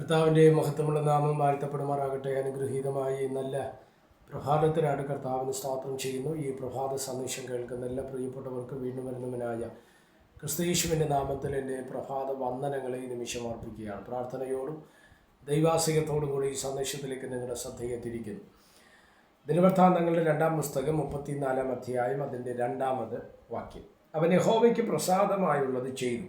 കർത്താവിന്റെ മഹത്വമുള്ള നാമം വാഴ്ത്തപ്പെടുമാറാകട്ടെ. അനുഗ്രഹീതമായി നല്ല പ്രഭാതത്തിനാണ് കർത്താവിന് സ്തോത്രം ചെയ്യുന്നു. ഈ പ്രഭാത സന്ദേശം കേൾക്കുന്ന എല്ലാ പ്രിയപ്പെട്ടവർക്ക് വീണ്ടും വരുന്നവനായ ക്രിസ്തീശുവിന്റെ നാമത്തിൽ എന്റെ പ്രഭാത വന്ദനങ്ങളെ നിമിഷം അർപ്പിക്കുകയാണ്. പ്രാർത്ഥനയോടും ദൈവാസികത്തോടും കൂടി ഈ സന്ദേശത്തിലേക്ക് നിങ്ങളുടെ ശ്രദ്ധയെ തിരിക്കുന്നു ദിനവൃത്താന്തങ്ങളുടെ രണ്ടാം പുസ്തകം മുപ്പത്തിനാലാം അധ്യായം അതിന്റെ രണ്ടാമത് വാക്യം. അവൻ യഹോവയ്ക്ക് പ്രസാദമായുള്ളത് ചെയ്തു.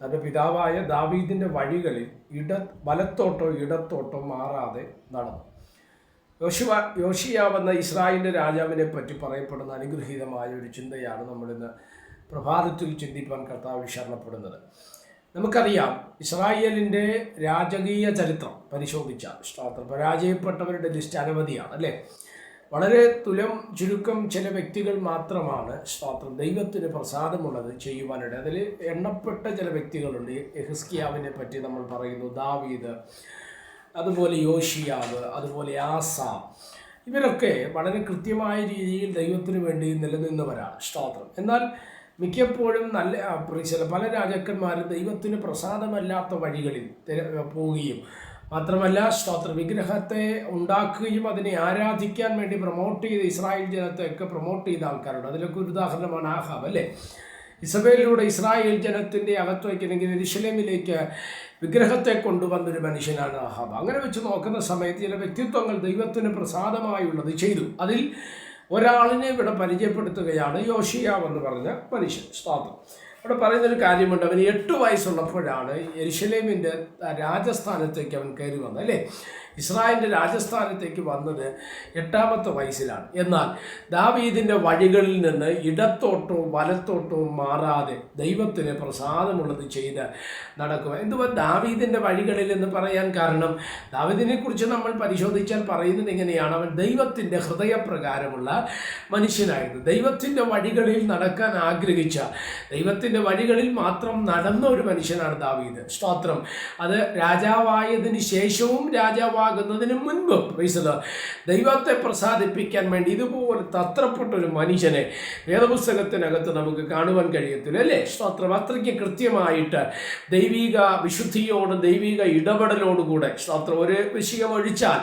തന്റെ പിതാവായ ദാവീദിന്റെ വഴികളിൽ ഇട വലത്തോട്ടോ ഇടത്തോട്ടോ മാറാതെ നടന്നു. യോശുവ യോഷിയാവെന്ന ഇസ്രായേലിന്റെ രാജാവിനെ പറ്റി പറയപ്പെടുന്ന അനുഗ്രഹീതമായ ഒരു ചിന്തയാണ് നമ്മളിന്ന് പ്രഭാതത്തിൽ ചിന്തിപ്പാൻ കർത്താവ് ശരണപ്പെടുന്നത് നമുക്കറിയാം ഇസ്രായേലിന്റെ രാജകീയ ചരിത്രം പരിശോധിച്ചാൽ സ്തോത്രം പരാജയപ്പെട്ടവരുടെ ലിസ്റ്റ് അനവധിയാണ് അല്ലേ? വളരെ തുലം ചുരുക്കം ചില വ്യക്തികൾ മാത്രമാണ് സ്തോത്രം. ദൈവത്തിന് പ്രസാദമുള്ളത് ചെയ്യുവാനായിട്ട്. അതിൽ എണ്ണപ്പെട്ട ചില വ്യക്തികളുണ്ട്. എഹസ്കിയാവിനെ പറ്റി നമ്മൾ പറയുന്നു ദാവീദ് അതുപോലെ യോഷിയാവ് അതുപോലെ ആസ. ഇവരൊക്കെ വളരെ കൃത്യമായ രീതിയിൽ ദൈവത്തിന് വേണ്ടി നിലനിന്നവരാണ് സ്തോത്രം. എന്നാൽ മിക്കപ്പോഴും നല്ല ചില പല രാജാക്കന്മാരും ദൈവത്തിന് പ്രസാദമല്ലാത്ത വഴികളിൽ പോവുകയും മാത്രമല്ല സ്തോത്ര വിഗ്രഹത്തെ ഉണ്ടാക്കുകയും അതിനെ ആരാധിക്കാൻ വേണ്ടി പ്രൊമോട്ട് ചെയ്ത് ഇസ്രായേൽ ജനത്തെയൊക്കെ പ്രൊമോട്ട് ചെയ്ത ആൾക്കാരുണ്ട്. അതിലൊക്കെ ഒരു ഉദാഹരണമാണ് ആഹാബ് അല്ലേ? ഇസബേലിലൂടെ ഇസ്രായേൽ ജനത്തിന്റെ അകത്തേക്ക് അല്ലെങ്കിൽ എരിശലേമിലേക്ക് വിഗ്രഹത്തെ കൊണ്ടുവന്നൊരു മനുഷ്യനാണ് ആഹാബ്. അങ്ങനെ വെച്ച് നോക്കുന്ന സമയത്ത് ചില വ്യക്തിത്വങ്ങൾ ദൈവത്തിന് പ്രസാദമായുള്ളത് ചെയ്തു. അതിൽ ഒരാളിനെ ഇവിടെ പരിചയപ്പെടുത്തുകയാണ് യോഷിയാവ് എന്ന് പറഞ്ഞ മനുഷ്യൻ. സ്തോത്രം. അവിടെ പറയുന്നൊരു കാര്യമുണ്ട്. അവന് എട്ട് വയസ്സുള്ളപ്പോഴാണ് എരിശലേമിന്റെ രാജസ്ഥാനത്തേക്ക് അവൻ കയറി വന്നത് അല്ലേ? ഇസ്രായേലിന്റെ രാജസ്ഥാനത്തേക്ക് വന്നത് എട്ടാമത്തെ വയസ്സിലാണ്. എന്നാൽ ദാവീദിന്റെ വഴികളിൽ നിന്ന് ഇടത്തോട്ടോ വലത്തോട്ടോ മാറാതെ ദൈവത്തിന് പ്രസാദമുള്ളത് ചെയ്ത് നടക്കുക. എന്തുവാ ദാവീദിന്റെ വഴികളിൽ എന്ന് പറയാൻ കാരണം? ദാവീദിനെക്കുറിച്ച് നമ്മൾ പരിശോധിച്ചാൽ പറയുന്നത് എങ്ങനെയാണ് അവൻ ദൈവത്തിന്റെ ഹൃദയപ്രകാരമുള്ള മനുഷ്യനായിരുന്നു. ദൈവത്തിന്റെ വഴികളിൽ നടക്കാൻ ആഗ്രഹിച്ച ദൈവത്തിന്റെ വഴികളിൽ മാത്രം നടന്ന ഒരു മനുഷ്യനാണ് ദാവീദ്. സ്തോത്രം. അത് രാജാവായതിന് ശേഷവും രാജാവാകുന്നതിന് മുൻപും. പ്രൈസല ദൈവത്തെ പ്രസാദിപ്പിക്കാൻ വേണ്ടി ഇതുപോലെ തത്രപ്പെട്ട ഒരു മനുഷ്യനെ വേദപുസ്തകത്തിനകത്ത് നമുക്ക് കാണുവാൻ കഴിയത്തില്ല അല്ലേ? സ്തോത്രം. അത്രയ്ക്ക് കൃത്യമായിട്ട് ദൈവിക വിശുദ്ധിയോടും ദൈവിക ഇടപെടലോടുകൂടെ സ്തോത്രം. ഒരു വിഷയം ഒഴിച്ചാൽ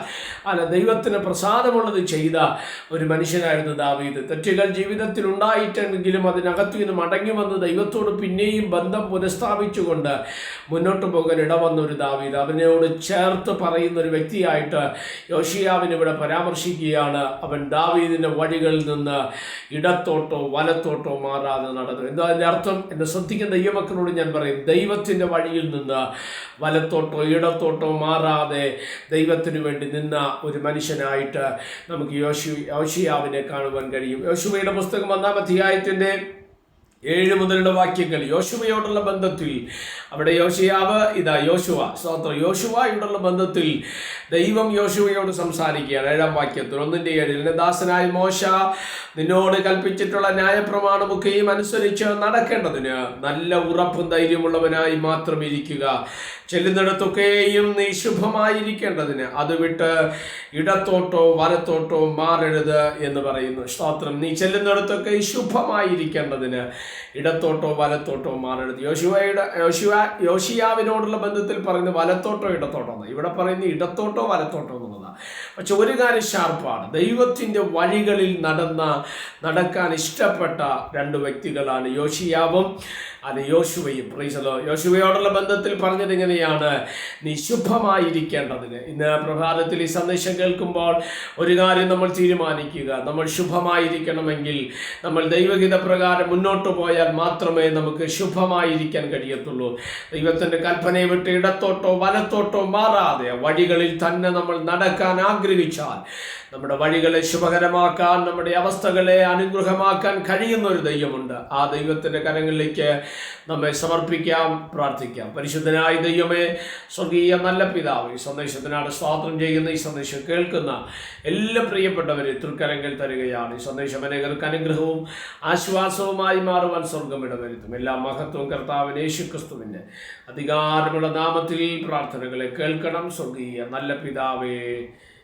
അല്ല ദൈവത്തിന് പ്രസാദമുള്ളത് ചെയ്ത ഒരു മനുഷ്യനായിരുന്നു ദാവീദ്. തെറ്റുകൾ ജീവിതത്തിൽ ഉണ്ടായിട്ടെങ്കിലും അതിനകത്തു നിന്ന് മടങ്ങി വന്ന് ദൈവത്തോട് പിന്നെയും ബന്ധം പുനഃസ്ഥാപിച്ചുകൊണ്ട് മുന്നോട്ട് പോകാൻ ഇടവന്ന ഒരു ദാവീദ്. അവനോട് ചേർത്ത് പറയുന്ന ഒരു വ്യക്തിയായിട്ട് യോഷിയാവിന് ഇവിടെ പരാമർശിക്കുകയാണ്. അവൻ ദാവീദിന്റെ വഴികളിൽ നിന്ന് ഇടത്തോട്ടോ വലത്തോട്ടോ മാറാതെ നടന്നു. എന്താ അതിന്റെ അർത്ഥം? എന്നെ ശ്രദ്ധിക്കുന്ന ദൈവമക്കളോട് ഞാൻ പറയും ദൈവത്തിന്റെ വഴിയിൽ നിന്ന് വലത്തോട്ടോ ഇടത്തോട്ടോ മാറാതെ ദൈവത്തിനു വേണ്ടി നിന്ന ഒരു മനുഷ്യനായിട്ട് നമുക്ക് യോശു യോഷിയാവിനെ കാണുവാൻ കഴിയും. യോശുവയുടെ പുസ്തകം ഒന്നാം അധ്യായത്തിന്റെ ഏഴ് മുതലുള്ള വാക്യങ്ങൾ. യോശുവയോടുള്ള ബന്ധത്തിൽ. അവിടെ യോശയാവ് ഇതാ യോശുവ സ്തോത്രം. യോശുവയോടുള്ള ബന്ധത്തിൽ ദൈവം യോശുവയോട് സംസാരിക്കുകയാണ്. ഏഴാം വാക്യത്തിൽ. ഒന്നിന്റെ ഏഴിൽ എന്റെ ദാസനായ മോശ നിന്നോട് കൽപ്പിച്ചിട്ടുള്ള ന്യായപ്രമാണമൊക്കെയും അനുസരിച്ച് നടക്കേണ്ടതിന് നല്ല ഉറപ്പും ധൈര്യമുള്ളവനായി മാത്രം ഇരിക്കുക. ചെല്ലുന്നിടത്തൊക്കെയും നീ ശുഭമായിരിക്കേണ്ടതിന് അത് വിട്ട് ഇടത്തോട്ടോ വലത്തോട്ടോ മാറരുത് എന്ന് പറയുന്നു. സ്തോത്രം. നീ ചെല്ലുന്നിടത്തൊക്കെ ശുഭമായിരിക്കേണ്ടതിന് ഇടത്തോട്ടോ വലത്തോട്ടോ മാറരുത്. യോശുവയുടെ യോശുവ യോശിയാവിനോടുള്ള ബന്ധത്തിൽ പറയുന്നത് വലത്തോട്ടോ ഇടത്തോട്ടോ എന്ന് ഇവിടെ പറയുന്നത് ഇടത്തോട്ടോ വലത്തോട്ടോ എന്നുള്ളതാണ് പക്ഷെ ഒരു കാര്യം ഷാർപ്പാണ്. ദൈവത്തിന്റെ വഴികളിൽ നടന്ന നടക്കാൻ ഇഷ്ടപ്പെട്ട രണ്ട് വ്യക്തികളാണ് യോഷിയാവും അത് യോശുവയും പ്രൈസലോ യോശുവയോടുള്ള ബന്ധത്തിൽ പറഞ്ഞത് എങ്ങനെയാണ് നീ ഇന്ന് പ്രഭാതത്തിൽ ഈ സന്ദേശം കേൾക്കുമ്പോൾ ഒരു കാര്യം നമ്മൾ തീരുമാനിക്കുക. നമ്മൾ ശുഭമായിരിക്കണമെങ്കിൽ നമ്മൾ ദൈവഗീത പ്രകാരം മുന്നോട്ട് പോയാൽ മാത്രമേ നമുക്ക് ശുഭമായിരിക്കാൻ കഴിയത്തുള്ളൂ. ദൈവത്തിന്റെ കൽപ്പനയെ വിട്ട് ഇടത്തോട്ടോ വലത്തോട്ടോ മാറാതെ വഴികളിൽ തന്നെ നമ്മൾ നടക്കാൻ ആഗ്രഹിച്ചാൽ നമ്മുടെ വഴികളെ ശുഭകരമാക്കാൻ നമ്മുടെ അവസ്ഥകളെ അനുഗ്രഹമാക്കാൻ കഴിയുന്ന ഒരു ദൈവമുണ്ട്. ആ ദൈവത്തിന്റെ കരങ്ങളിലേക്ക് നമ്മെ സമർപ്പിക്കാം പ്രാർത്ഥിക്കാം. പരിശുദ്ധനായ ദൈവമേ സ്വർഗീയ നല്ല പിതാവ് ഈ സന്ദേശത്തിനാണ് സ്വാതന്ത്ര്യം ചെയ്യുന്ന ഈ സന്ദേശം കേൾക്കുന്ന എല്ലാ പ്രിയപ്പെട്ടവരെ തൃക്കരങ്ങൾ തരികയാണ്. ഈ സന്ദേശം അനേകർക്ക് അനുഗ്രഹവും ആശ്വാസവുമായി മാറുവാൻ സ്വർഗം ഇടവരുത്തും. എല്ലാ മഹത്വവും കർത്താവിന് യേശു ക്രിസ്തുവിന്റെ അധികാരമുള്ള നാമത്തിൽ പ്രാർത്ഥനകളെ കേൾക്കണം. സ്വർഗീയ നല്ല പിതാവേ